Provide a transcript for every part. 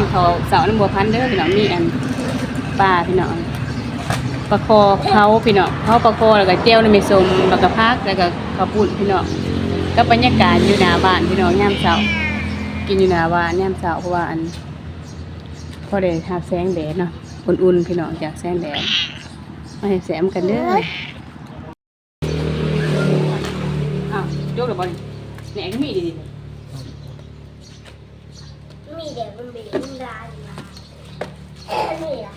กินข้าเสาน้ำบัวพันเด้อพี่น้องมีอันปลาพี่น้องปลาคอเผาพี่น้องเผาปลาคอแล้วก็เจียวน้ำมันสมแล้วก็พักแล้วก็ข้าวปุ้นพี่น้องก็บรรยากาศอยู่หน้าบ้านพี่น้องยามเช้ากินอยู่หน้าบ้านยามเช้าเพราะว่าอันพอได้หาแสงแดดเนาะอุ่นๆพี่น้องจากแสงแดดมาให้แสมกันเด้ออ้าวยกหรือบอลแหนก็มีดีๆ มันเป็นมันร้ายมานี่ล่ะ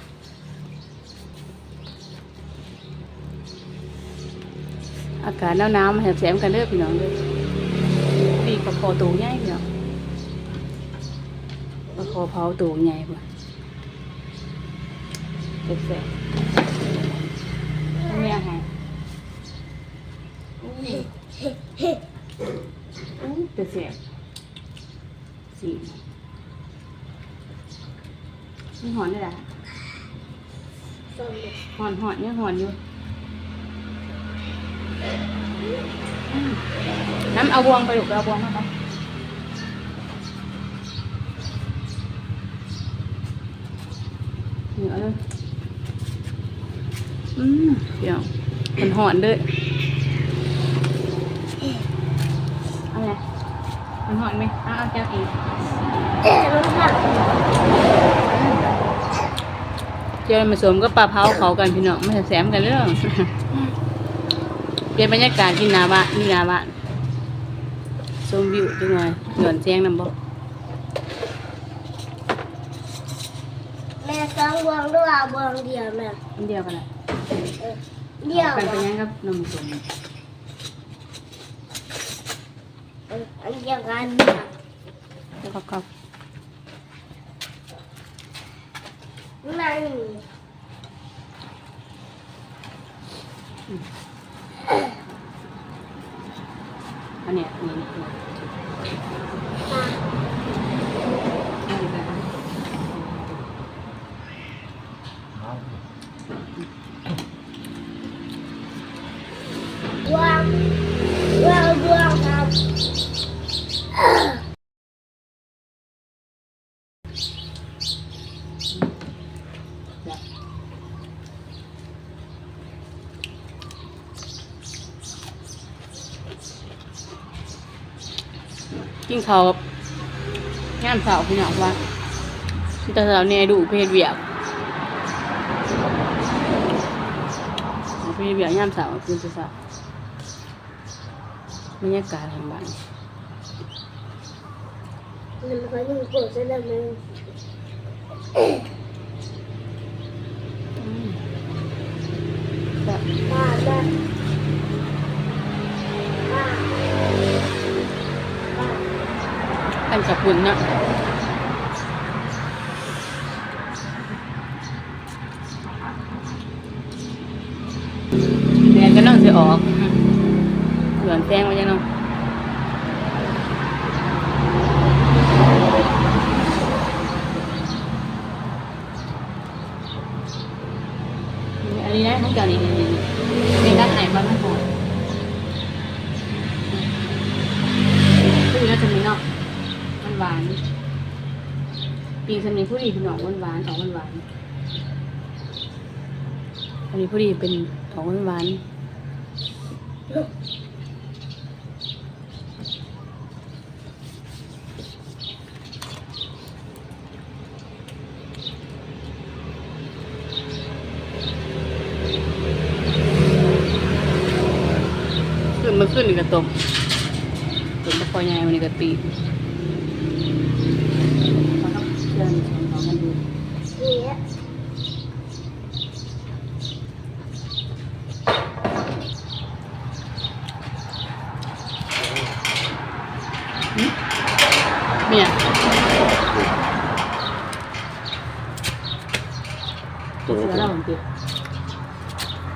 อากาศหนาวๆมาแสมๆกันเด้อพี่น้องเด้อปีกปลาคอตูใหญ่พี่น้องปลาคอเผาตูใหญ่พุ่นเจ็บแสบไม่มีอาหารอู้อู้เจ็บแสบสี นี่หอนได้ละส้มหอนหอนเนี่ยหอนอยู่ น้ำเอาบวงไปลูกเอาบวงมาไปเหนียวเลยอืมเดี๋ยวมันหอนด้วยอะไรมันหอนไหมเอาเอาเจ้าอีกเอ๊ะมันหัก เจอมาสวมก็ปลาเผาเขากันพี่น้องไม่ใช่แซมกันเรื่องเปลี่ยนบรรยากาศที่หนาบ้านนี่หนาบ้านชมวิวจังหน่อยหย่อนแจ้งนำบ่แม่สองวงด้วยเอาวงเดียวแม่อันเดียวกันแหละเออเดียวกันไปอะยังกับนมสมเอออันเดียวกันเนี่ยแล้ว ก็ก็นั่นอันเนี้ยอันนี้นี่อันนี้แบบ วางวางวางครับ กินข้าวกับงามสาวพี่น้องว่าแต่สาวเนี่ยดูเพศเวียกเพศเวียกงามสาวคุณจะสาวบรรยากาศแห่งบ้านมันคอยยุ่งปวดซะแล้วมึงอืมแบบ อันกับคุณนะแดดก็น้องจะออกเหลือนแจ้งมาจังเนาะอันนี้นะของจานนี่นี่นี่ หวานปีสำเนียงผู้ดีเป็นหนองหวานหวานๆออกหวานหวานอันนี้ผู้ดีเป็นออกหวานหวานขึ้นมาขึ้นนี่ก็ตกตกตะคอยใหญ่มันนี่ก็ตี ดินชนเขากันดูเนี่ยเนี่ยตัวเสือตัวเราของเดียว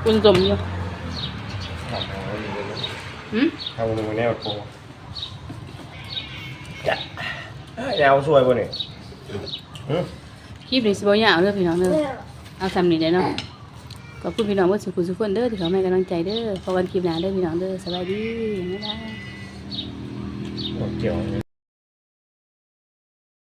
คุณสมอยู่ทำเอาไว้ดีเลยหืมทำลงแนวโค้งจะยาวสวยป่ะเนี่ยหืม คลิปนี้สิบ่ยาวเด้อพี่น้องเด้อเนี่ยเอาซ้ำนี่ได้เนาะขอบคุณพี่น้องเว่าสุขุสุขคนเด้อที่เขาให้กำลังใจเด้อพอกันคลิปหน้าเด้อพี่น้องเด้อสบายดีบ๊ายบาย เกี่ยว